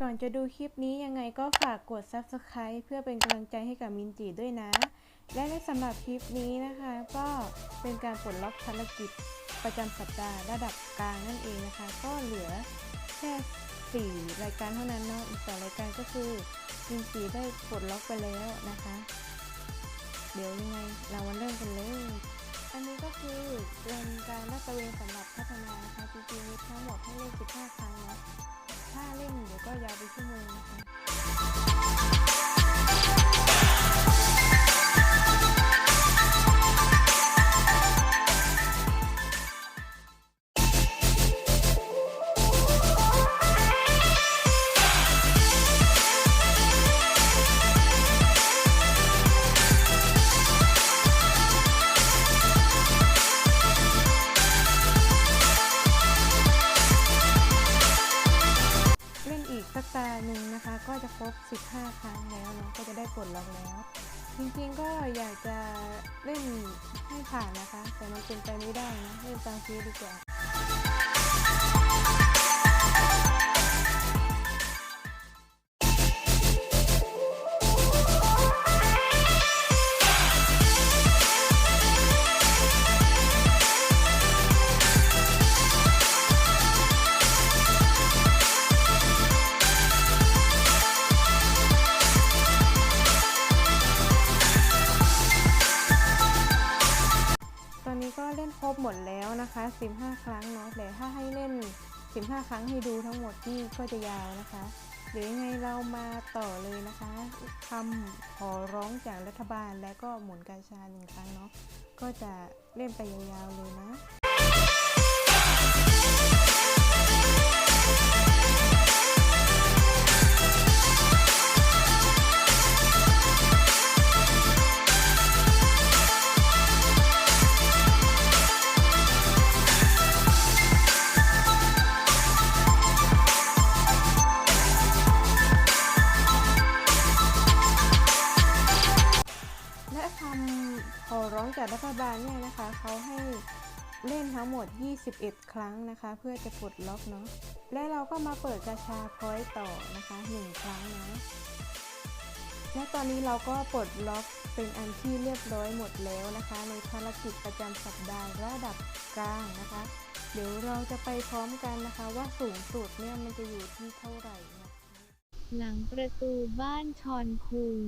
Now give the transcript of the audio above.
ก่อนจะดูคลิปนี้ยังไงก็ฝากกด Subscribe เพื่อเป็นกำลังใจให้กับมินจีด้วยนะ และในสำหรับคลิปนี้นะคะ ก็เป็นการปลดล็อกภารกิจประจำสัปดาห์ระดับกลางนั่นเองนะคะ ก็เหลือแค่4รายการเท่านั้นเนาะอีกสองรายการก็คือมินจีได้ปลดล็อกไปแล้วนะคะ เดี๋ยวยังไงเรามาเริ่มกันเลย อันนี้ก็คือเป็นการลาดตระเวนสำหรับพัฒนานะคะจริงๆมีทั้งหมดให้เล่น15 ครั้งนะถ้าเล่นเดี๋ยวก็ยาวไปชั่วโมงนะคะ สักตาหนึ่งนะคะ ก็จะครบ 15 ครั้งแล้วเนาะก็จะได้ปลดล็อกแล้ว จริงๆก็อยากจะเล่นให้ผ่านนะคะ แต่มันเป็นไปไม่ได้นะเล่นตามซีดีกว่า บหมดแล้วนะคะ 15 ครั้งเนาะแต่ถ้าให้เล่น 15 ครั้งให้ดูทั้งหมดที่ก็จะยาวนะคะ หรือยังไงเรามาต่อเลยนะคะคำขอร้องจากรัฐบาลและก็หมุนกาชาหนึ่งครั้งเนาะก็จะเล่นไปยาวๆเลยนะและ จากรัฐบาลเนี่ยนะคะเขาให้เล่นทั้งหมด 21 ครั้งนะคะ เพื่อจะปลดล็อกเนาะ และเราก็มาเปิดกระชาพอยต์ต่อนะคะ 1 ครั้งนะ และตอนนี้เราก็ปลดล็อกเป็นอันที่เรียบร้อยหมดแล้วนะคะ ในภารกิจประจำสัปดาห์ระดับกลางนะคะ เดี๋ยวเราจะไปพร้อมกันนะคะว่าสูงสุดเนี่ยมันจะอยู่ที่เท่าไหร่นะหลังประตูบ้านชอนคุง